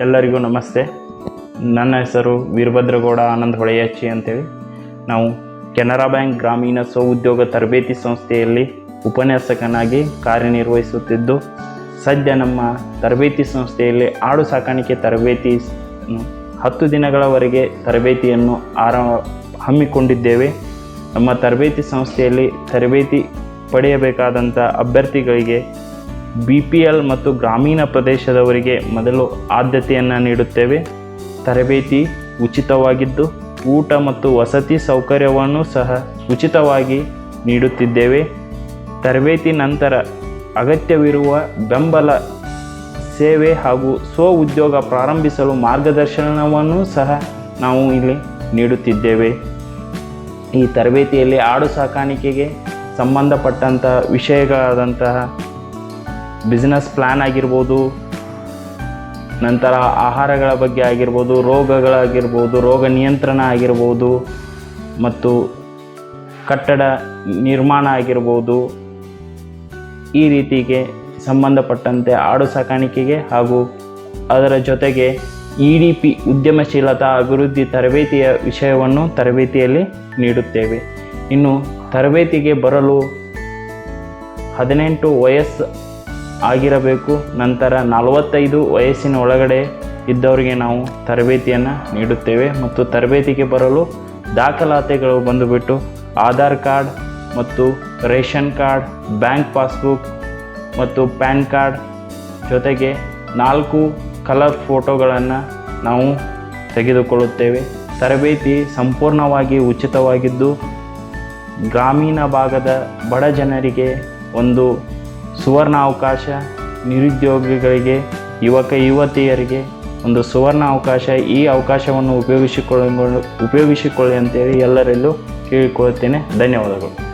ಎಲ್ಲರಿಗೂ ನಮಸ್ತೆ. ನನ್ನ ಹೆಸರು ವೀರಭದ್ರಗೌಡ ಆನಂದ್ ಹೊಳೆಯಚ್ಚಿ ಅಂತೇಳಿ. ನಾವು ಕೆನರಾ ಬ್ಯಾಂಕ್ ಗ್ರಾಮೀಣ ಸ್ವಉದ್ಯೋಗ ತರಬೇತಿ ಸಂಸ್ಥೆಯಲ್ಲಿ ಉಪನ್ಯಾಸಕನಾಗಿ ಕಾರ್ಯನಿರ್ವಹಿಸುತ್ತಿದ್ದು, ಸದ್ಯ ನಮ್ಮ ತರಬೇತಿ ಸಂಸ್ಥೆಯಲ್ಲಿ ಆಡು ಸಾಕಾಣಿಕೆ ತರಬೇತಿ ಹತ್ತು ದಿನಗಳವರೆಗೆ ತರಬೇತಿಯನ್ನು ಆರಂಭ ಹಮ್ಮಿಕೊಂಡಿದ್ದೇವೆ. ನಮ್ಮ ತರಬೇತಿ ಸಂಸ್ಥೆಯಲ್ಲಿ ತರಬೇತಿ ಪಡೆಯಬೇಕಾದಂಥ ಅಭ್ಯರ್ಥಿಗಳಿಗೆ ಬಿ ಪಿ ಎಲ್ ಮತ್ತು ಗ್ರಾಮೀಣ ಪ್ರದೇಶದವರಿಗೆ ಮೊದಲು ಆದ್ಯತೆಯನ್ನು ನೀಡುತ್ತೇವೆ. ತರಬೇತಿ ಉಚಿತವಾಗಿದ್ದು, ಊಟ ಮತ್ತು ವಸತಿ ಸೌಕರ್ಯವನ್ನು ಸಹ ಉಚಿತವಾಗಿ ನೀಡುತ್ತಿದ್ದೇವೆ. ತರಬೇತಿ ನಂತರ ಅಗತ್ಯವಿರುವ ಬೆಂಬಲ ಸೇವೆ ಹಾಗೂ ಸ್ವ ಉದ್ಯೋಗ ಪ್ರಾರಂಭಿಸಲು ಮಾರ್ಗದರ್ಶನವನ್ನು ಸಹ ನಾವು ಇಲ್ಲಿ ನೀಡುತ್ತಿದ್ದೇವೆ. ಈ ತರಬೇತಿಯಲ್ಲಿ ಆಡು ಸಾಕಾಣಿಕೆಗೆ ಸಂಬಂಧಪಟ್ಟಂತಹ ವಿಷಯಗಳಾದಂತಹ ಬಿಸ್ನೆಸ್ ಪ್ಲ್ಯಾನ್ ಆಗಿರ್ಬೋದು, ನಂತರ ಆಹಾರಗಳ ಬಗ್ಗೆ ಆಗಿರ್ಬೋದು, ರೋಗಗಳಾಗಿರ್ಬೋದು, ರೋಗ ನಿಯಂತ್ರಣ ಆಗಿರ್ಬೋದು, ಮತ್ತು ಕಟ್ಟಡ ನಿರ್ಮಾಣ ಆಗಿರ್ಬೋದು, ಈ ರೀತಿಗೆ ಸಂಬಂಧಪಟ್ಟಂತೆ ಆಡು ಸಾಕಾಣಿಕೆಗೆ ಹಾಗೂ ಅದರ ಜೊತೆಗೆ ಇ ಡಿ ಪಿ ಉದ್ಯಮಶೀಲತಾ ಅಭಿವೃದ್ಧಿ ತರಬೇತಿಯ ವಿಷಯವನ್ನು ತರಬೇತಿಯಲ್ಲಿ ನೀಡುತ್ತೇವೆ. ಇನ್ನು ತರಬೇತಿಗೆ ಬರಲು ಹದಿನೆಂಟು ವಯಸ್ಸು ಆಗಿರಬೇಕು. ನಂತರ ನಲವತ್ತೈದು ವಯಸ್ಸಿನ ಒಳಗಡೆ ಇದ್ದವರಿಗೆ ನಾವು ತರಬೇತಿಯನ್ನು ನೀಡುತ್ತೇವೆ ಮತ್ತು ತರಬೇತಿಗೆ ಬರಲು ದಾಖಲಾತಿಗಳು ಬಂದುಬಿಟ್ಟು ಆಧಾರ್ ಕಾರ್ಡ್ ಮತ್ತು ರೇಷನ್ ಕಾರ್ಡ್, ಬ್ಯಾಂಕ್ ಪಾಸ್ಬುಕ್ ಮತ್ತು ಪ್ಯಾನ್ ಕಾರ್ಡ್ ಜೊತೆಗೆ ನಾಲ್ಕು ಕಲರ್ ಫೋಟೋಗಳನ್ನು ನಾವು ತೆಗೆದುಕೊಳ್ಳುತ್ತೇವೆ. ತರಬೇತಿ ಸಂಪೂರ್ಣವಾಗಿ ಉಚಿತವಾಗಿದ್ದು, ಗ್ರಾಮೀಣ ಭಾಗದ ಬಡ ಜನರಿಗೆ ಒಂದು ಸುವರ್ಣ ಅವಕಾಶ ನಿರುದ್ಯೋಗಿಗಳಿಗೆ, ಯುವಕ ಯುವತಿಯರಿಗೆ ಒಂದು ಸುವರ್ಣ ಅವಕಾಶ ಈ ಅವಕಾಶವನ್ನು ಉಪಯೋಗಿಸಿಕೊಳ್ಳ, ಉಪಯೋಗಿಸಿಕೊಳ್ಳಿ ಅಂತೇಳಿ ಎಲ್ಲರಲ್ಲೂ ಕೇಳಿಕೊಳ್ಳುತ್ತೇನೆ. ಧನ್ಯವಾದಗಳು.